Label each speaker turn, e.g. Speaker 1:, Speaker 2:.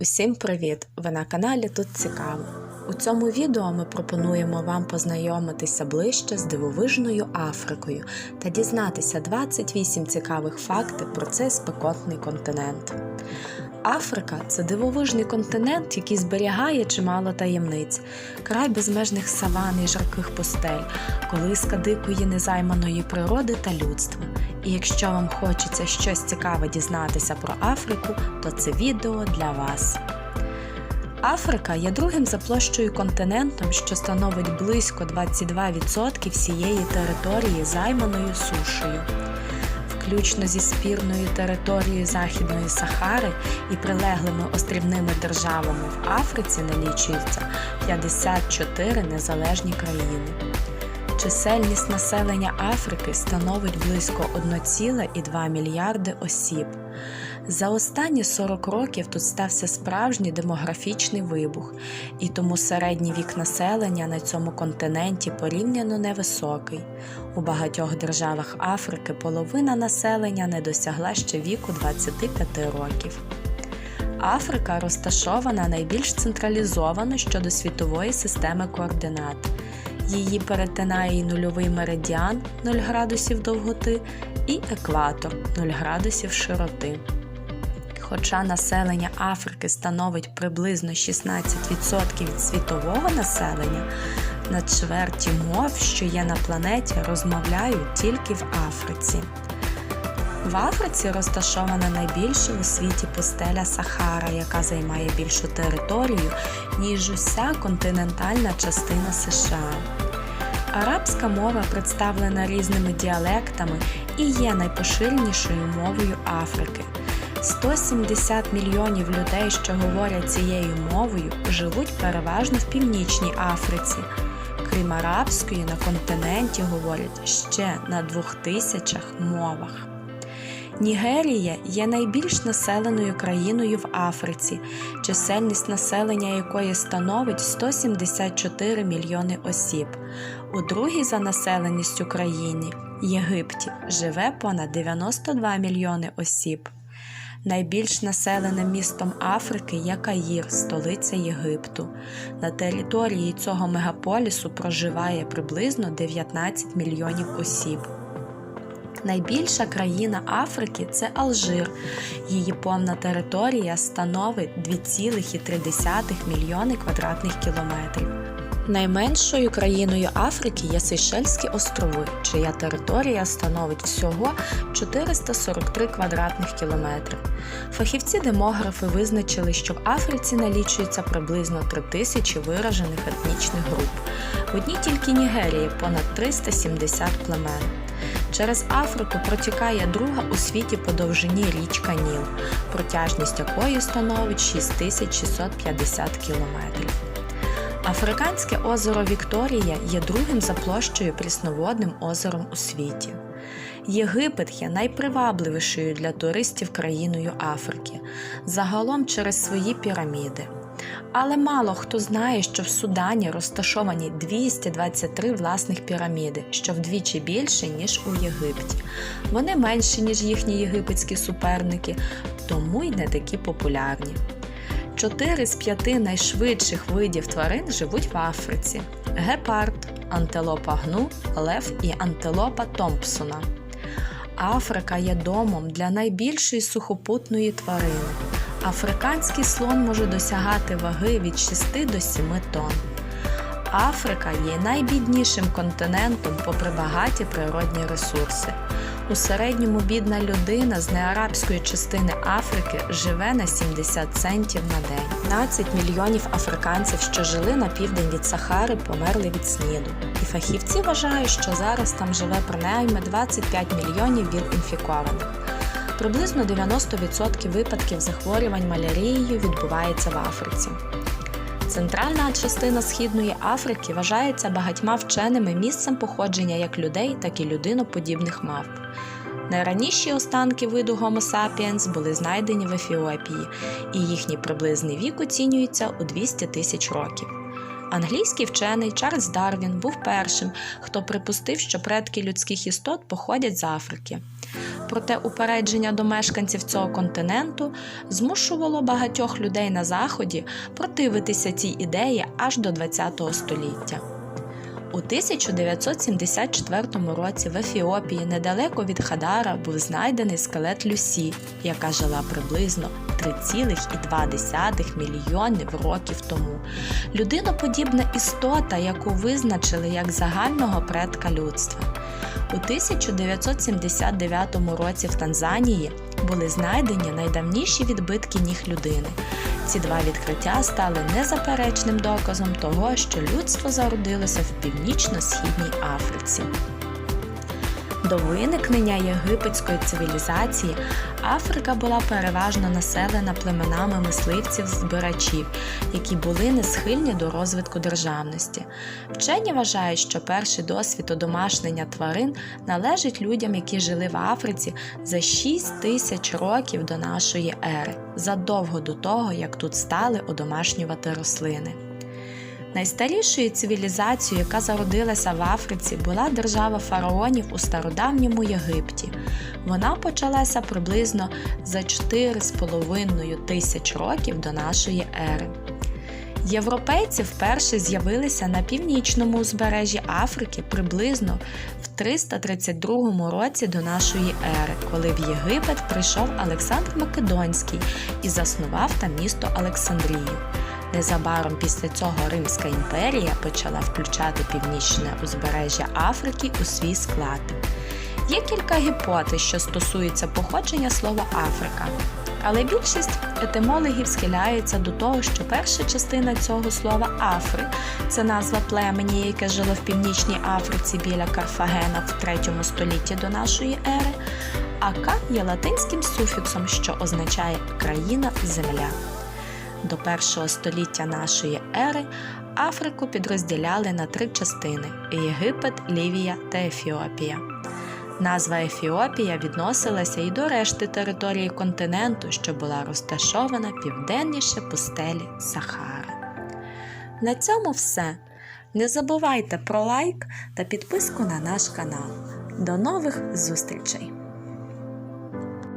Speaker 1: Усім привіт! Ви на каналі Тут Цікаво. У цьому відео ми пропонуємо вам познайомитися ближче з дивовижною Африкою та дізнатися 28 цікавих фактів про цей спекотний континент. Африка це дивовижний континент, який зберігає чимало таємниць, край безмежних саван і жарких пустель, колиска дикої незайманої природи та людства. І якщо вам хочеться щось цікаве дізнатися про Африку, то це відео для вас. Африка є другим за площею континентом, що становить близько 22% всієї території, займаною сушею. Включно зі спірною територією Західної Сахари і прилеглими острівними державами в Африці налічується 54 незалежні країни. Чисельність населення Африки становить близько 1,2 мільярди осіб. За останні 40 років тут стався справжній демографічний вибух, і тому середній вік населення на цьому континенті порівняно невисокий. У багатьох державах Африки половина населення не досягла ще віку 25 років. Африка розташована найбільш централізовано щодо світової системи координат. Її перетинає і нульовий меридіан 0 градусів довготи і екватор 0 градусів широти. Хоча населення Африки становить приблизно 16% від світового населення, на чверті мов, що є на планеті, розмовляють тільки в Африці. В Африці розташована найбільша у світі пустеля Сахара, яка займає більшу територію, ніж уся континентальна частина США. Арабська мова представлена різними діалектами і є найпоширенішою мовою Африки. 170 мільйонів людей, що говорять цією мовою, живуть переважно в Північній Африці. Крім арабської, на континенті говорять ще на двох тисячах мовах. Нігерія є найбільш населеною країною в Африці, чисельність населення якої становить 174 мільйони осіб. У другій за населеністю країні Єгипті живе понад 92 мільйони осіб. Найбільш населеним містом Африки є Каїр, столиця Єгипту. На території цього мегаполісу проживає приблизно 19 мільйонів осіб. Найбільша країна Африки це Алжир. Її повна територія становить 2,3 мільйони квадратних кілометрів. Найменшою країною Африки є Сейшельські острови, чия територія становить всього 443 квадратних кілометри. Фахівці-демографи визначили, що в Африці налічується приблизно 3 тисячі виражених етнічних груп. В одній тільки Нігерії понад 370 племен. Через Африку протікає друга у світі по довжині річка Ніл, протяжність якої становить 6650 кілометрів. Африканське озеро Вікторія є другим за площею прісноводним озером у світі. Єгипет є найпривабливішою для туристів країною Африки, загалом через свої піраміди. Але мало хто знає, що в Судані розташовані 223 власних піраміди, що вдвічі більше, ніж у Єгипті. Вони менші, ніж їхні єгипетські суперники, тому й не такі популярні. Чотири з п'яти найшвидших видів тварин живуть в Африці: гепард, антилопа гну, лев і антилопа Томпсона. Африка є домом для найбільшої сухопутної тварини. Африканський слон може досягати ваги від 6 до 7 тонн. Африка є найбіднішим континентом попри багаті природні ресурси. У середньому бідна людина з неарабської частини Африки живе на 70 центів на день. 15 мільйонів африканців, що жили на південь від Сахари, померли від сніду. І фахівці вважають, що зараз там живе принаймні 25 мільйонів ВІЛ-інфікованих. Приблизно 90% випадків захворювань малярією відбувається в Африці. Центральна частина Східної Африки вважається багатьма вченими місцем походження як людей, так і людиноподібних мавп. Найраніші останки виду Homo sapiens були знайдені в Ефіопії, і їхній приблизний вік оцінюється у 200 тисяч років. Англійський вчений Чарльз Дарвін був першим, хто припустив, що предки людських істот походять з Африки. Проте упередження до мешканців цього континенту змушувало багатьох людей на заході противитися цій ідеї аж до ХХ століття. У 1974 році в Ефіопії недалеко від Хадара був знайдений скелет Люсі, яка жила приблизно 3,2 мільйонів років тому. Людиноподібна істота, яку визначили як загального предка людства. У 1979 році в Танзанії були знайдені найдавніші відбитки ніг людини. Ці два відкриття стали незаперечним доказом того, що людство зародилося в північно-східній Африці. До виникнення єгипетської цивілізації Африка була переважно населена племенами мисливців-збирачів, які були не схильні до розвитку державності. Вчені вважають, що перший досвід одомашнення тварин належить людям, які жили в Африці за 6 тисяч років до нашої ери, задовго до того, як тут стали одомашнювати рослини. Найстарішою цивілізацією, яка зародилася в Африці, була держава фараонів у стародавньому Єгипті. Вона почалася приблизно за 4,5 тисяч років до нашої ери. Європейці вперше з'явилися на північному узбережжі Африки приблизно в 332 році до нашої ери, коли в Єгипет прийшов Олександр Македонський і заснував там місто Олександрію. Незабаром після цього Римська імперія почала включати північне узбережжя Африки у свій склад. Є кілька гіпотез, що стосуються походження слова Африка, але більшість етимологів схиляються до того, що перша частина цього слова Афри це назва племені, яке жило в північній Африці біля Карфагена в 3 столітті до нашої ери, а К є латинським суфіксом, що означає країна земля. До першого століття нашої ери Африку підрозділяли на три частини: Єгипет, Лівія та Ефіопія. Назва Ефіопія відносилася і до решти території континенту, що була розташована південніше пустелі Сахари. На цьому все. Не забувайте про лайк та підписку на наш канал. До нових зустрічей!